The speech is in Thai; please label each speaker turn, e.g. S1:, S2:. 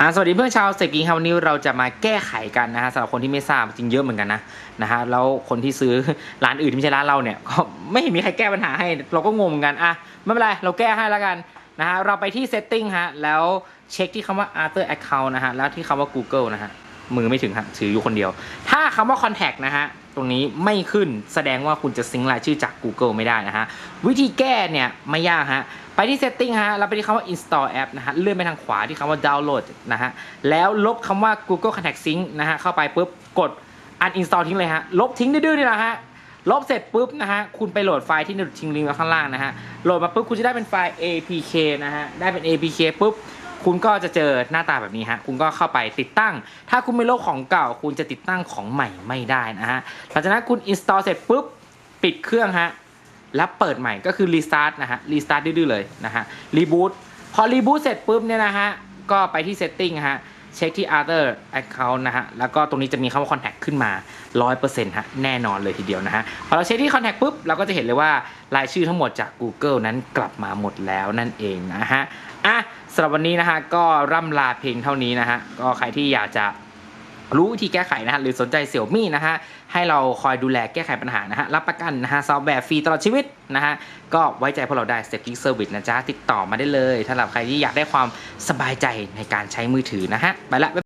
S1: อ่าสวัสดีเพื่อนชาวเซกิงครับวันนี้เราจะมาแก้ไขกันนะฮะสำหรับคนที่ไม่ทราบจริงเยอะเหมือนกันนะนะฮะแล้วคนที่ซื้อร้านอื่นที่ไม่ใช่ร้านเราเนี่ยก็ไม่เห็นมีใครแก้ปัญหาให้เราก็งงเหมือนกันอะไม่เป็นไรเราแก้ให้แล้วกันนะฮะเราไปที่ setting ฮะแล้วเช็คที่คำว่า Arthur account นะฮะแล้วที่คำว่า Google นะฮะมือไม่ถึงฮะถืออยู่คนเดียว ถ้าคำว่า contact นะฮะ ตรงนี้ไม่ขึ้นแสดงว่าคุณจะซิงค์รายชื่อจาก Google ไม่ได้นะฮะ วิธีแก้เนี่ยไม่ยากฮะ ไปที่ setting ฮะ แล้วไปที่คำว่า install app นะฮะ เลื่อนไปทางขวาที่คำว่า download นะฮะ แล้วลบคำว่า Google Contact Sync นะฮะ เข้าไปปุ๊บกด uninstall ทิ้งเลยฮะ ลบทิ้งดื้อๆนี่แหละฮะลบเสร็จปุ๊บนะฮะ คุณไปโหลดไฟล์ที่ทิ้งลิงก์ไว้ข้างล่างนะฮะ โหลดมาปุ๊บคุณจะได้เป็นไฟล์ APK นะฮะ ได้เป็น APK ปุ๊บ คุณก็จะเจอหน้าตาแบบนี้ฮะ คุณก็เข้าไปติดตั้ง ถ้าคุณไม่ลบของเก่า คุณจะติดตั้งของใหม่ไม่ได้นะฮะ หลังจากนั้นคุณ install เสร็จปุ๊บ ปิดเครื่องฮะ แล้วเปิดใหม่ก็คือรีสตาร์ทนะฮะรีสตาร์ทดื้อๆเลยนะฮะรีบูตพอรีบูตเสร็จปุ๊บเนี่ยนะฮะ ก็ไปที่ setting ฮะเช็คที่ other account นะฮะ แล้วก็ตรงนี้จะมีคำว่า contact ขึ้นมา 100%ฮะ แน่นอนเลยทีเดียวนะฮะ พอเราเช็คที่ contact ปุ๊บ เราก็จะเห็นเลยว่ารายชื่อทั้งหมดจาก Google นั้นกลับมาหมดแล้วนั่นเองนะฮะ อะ สำหรับวันนี้นะฮะก็ร่ำลาเพียงเท่านี้นะฮะก็ใครที่อยากจะรู้วิธีแก้ไขนะฮะหรือสนใจเสี่ยวมี่นะฮะให้เราคอยดูแลแก้ไขปัญหานะฮะรับประกันนะฮะซอฟต์แวร์ฟรีตลอดชีวิตนะฮะก็ไว้ใจพวกเราได้ s t e p i n g Service นะจ๊ะติดต่อมาได้เลยสำหรับใครที่อยากได้ความสบายใจในการใช้มือถือนะฮะไปละ